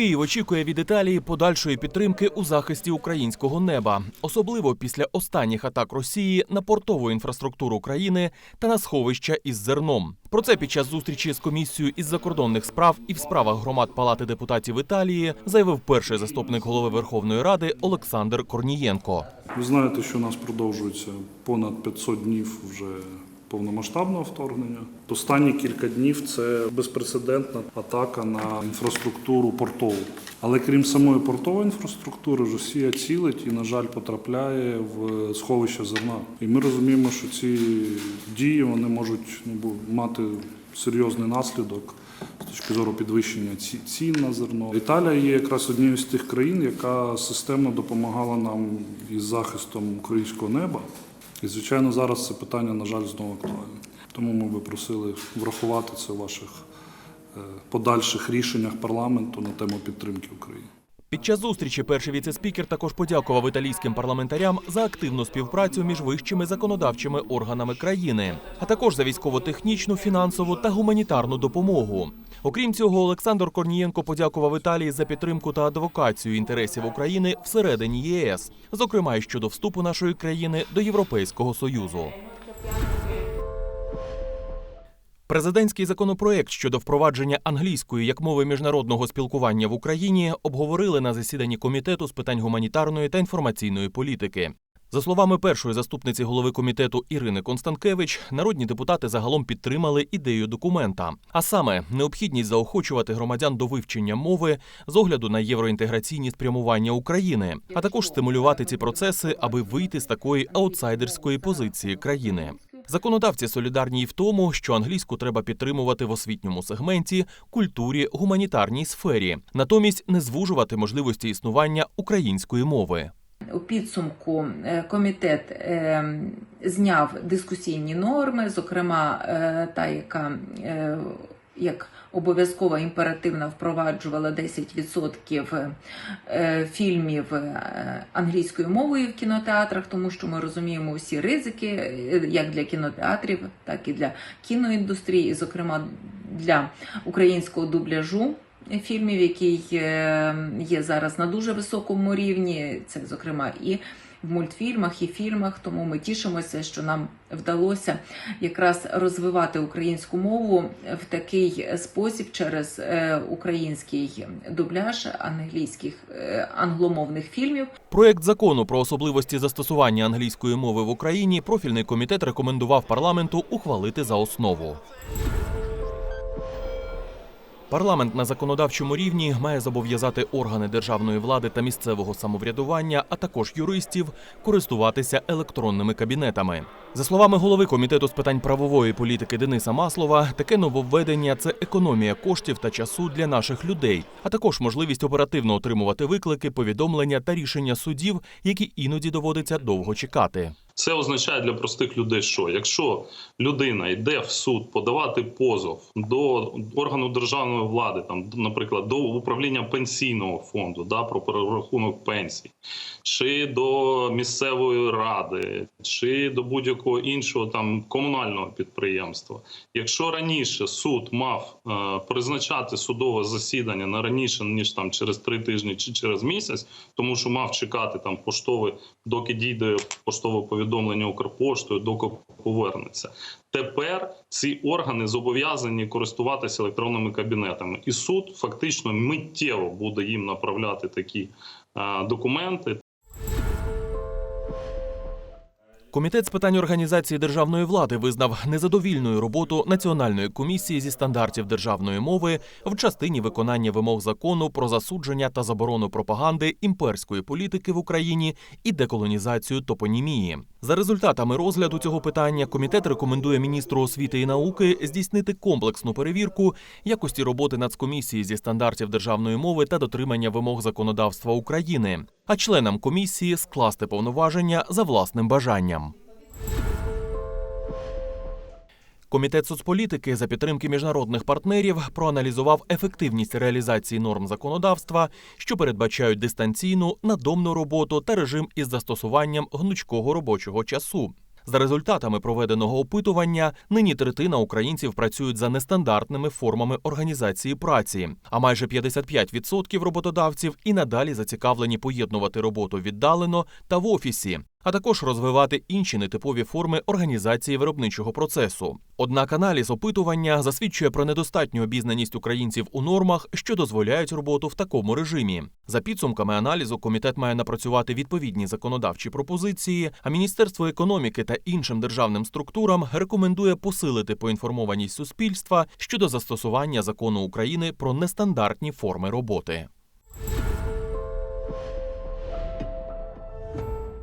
Київ очікує від Італії подальшої підтримки у захисті українського неба, особливо після останніх атак Росії на портову інфраструктуру країни та на сховища із зерном. Про це під час зустрічі з комісією із закордонних справ і в справах громад Палати депутатів Італії заявив перший заступник голови Верховної Ради Олександр Корнієнко. Ви знаєте, що у нас продовжується понад 500 днів вже повномасштабного вторгнення. Останні кілька днів це безпрецедентна атака на інфраструктуру портову. Але крім самої портової інфраструктури, Росія цілить і, на жаль, потрапляє в сховище зерна. І ми розуміємо, що ці дії вони можуть ну, мати серйозний наслідок з точки зору підвищення цін на зерно. Італія є якраз однією з тих країн, яка системно допомагала нам із захистом українського неба. І, звичайно, зараз це питання, на жаль, знову актуальне. Тому ми би просили врахувати це у ваших е, подальших рішеннях парламенту на тему підтримки України. Під час зустрічі перший віцеспікер також подякував італійським парламентарям за активну співпрацю між вищими законодавчими органами країни, а також за військово-технічну, фінансову та гуманітарну допомогу. Окрім цього, Олександр Корнієнко подякував Італії за підтримку та адвокацію інтересів України всередині ЄС, зокрема й щодо вступу нашої країни до Європейського союзу. Президентський законопроект щодо впровадження англійської як мови міжнародного спілкування в Україні обговорили на засіданні комітету з питань гуманітарної та інформаційної політики. За словами першої заступниці голови комітету Ірини Констанкевич, народні депутати загалом підтримали ідею документа, а саме необхідність заохочувати громадян до вивчення мови з огляду на євроінтеграційні спрямування України, а також стимулювати ці процеси, аби вийти з такої аутсайдерської позиції країни. Законодавці солідарні й в тому, що англійську треба підтримувати в освітньому сегменті, культурі, гуманітарній сфері, натомість не звужувати можливості існування української мови. У підсумку е, комітет е, зняв дискусійні норми, зокрема е, та, яка як обов'язково імперативно впроваджувала 10% е, фільмів е, англійською мовою в кінотеатрах, тому що ми розуміємо всі ризики, е, як для кінотеатрів, так і для кіноіндустрії, і, зокрема для українського дубляжу фільмів, який є зараз на дуже високому рівні. Це, зокрема, і в мультфільмах, і фільмах. Тому ми тішимося, що нам вдалося якраз розвивати українську мову в такий спосіб через е, український дубляж англійських е, англомовних фільмів. Проект закону про особливості застосування англійської мови в Україні профільний комітет рекомендував парламенту ухвалити за основу. Парламент на законодавчому рівні має зобов'язати органи державної влади та місцевого самоврядування, а також юристів, користуватися електронними кабінетами. За словами голови комітету з питань правової політики Дениса Маслова, таке нововведення це економія коштів та часу для наших людей, а також можливість оперативно отримувати виклики, повідомлення та рішення судів, які іноді доводиться довго чекати. Це означає для простих людей, що? Якщо людина йде в суд подавати позов до органу державної влади, там, наприклад, до управління пенсійного фонду, да, про перерахунок пенсій, чи до місцевої ради, чи до будь-якого іншого там комунального підприємства, якщо раніше суд мав е, призначати судове засідання не раніше ніж там через три тижні чи через місяць, тому що мав чекати там поштове, доки дійде поштове повідомлення Укрпоштою, доки повернеться. Тепер ці органи зобов'язані користуватися електронними кабінетами, і суд фактично миттєво буде їм направляти такі е, документи. Комітет з питань організації державної влади визнав незадовільною роботу Національної комісії зі стандартів державної мови в частині виконання вимог закону про засудження та заборону пропаганди імперської політики в Україні і деколонізацію топонімії. За результатами розгляду цього питання комітет рекомендує міністру освіти і науки здійснити комплексну перевірку якості роботи Нацкомісії зі стандартів державної мови та дотримання вимог законодавства України, а членам комісії скласти повноваження за власним бажанням. Комітет соцполітики за підтримки міжнародних партнерів проаналізував ефективність реалізації норм законодавства, що передбачають дистанційну надомну роботу та режим із застосуванням гнучкого робочого часу. За результатами проведеного опитування, нині третина українців працюють за нестандартними формами організації праці, а майже 55% роботодавців і надалі зацікавлені поєднувати роботу віддалено та в офісі, а також розвивати інші нетипові форми організації виробничого процесу. Однак аналіз опитування засвідчує про недостатню обізнаність українців у нормах, що дозволяють роботу в такому режимі. За підсумками аналізу, комітет має напрацювати відповідні законодавчі пропозиції, а Міністерство економіки та іншим державним структурам рекомендує посилити поінформованість суспільства щодо застосування закону України про нестандартні форми роботи.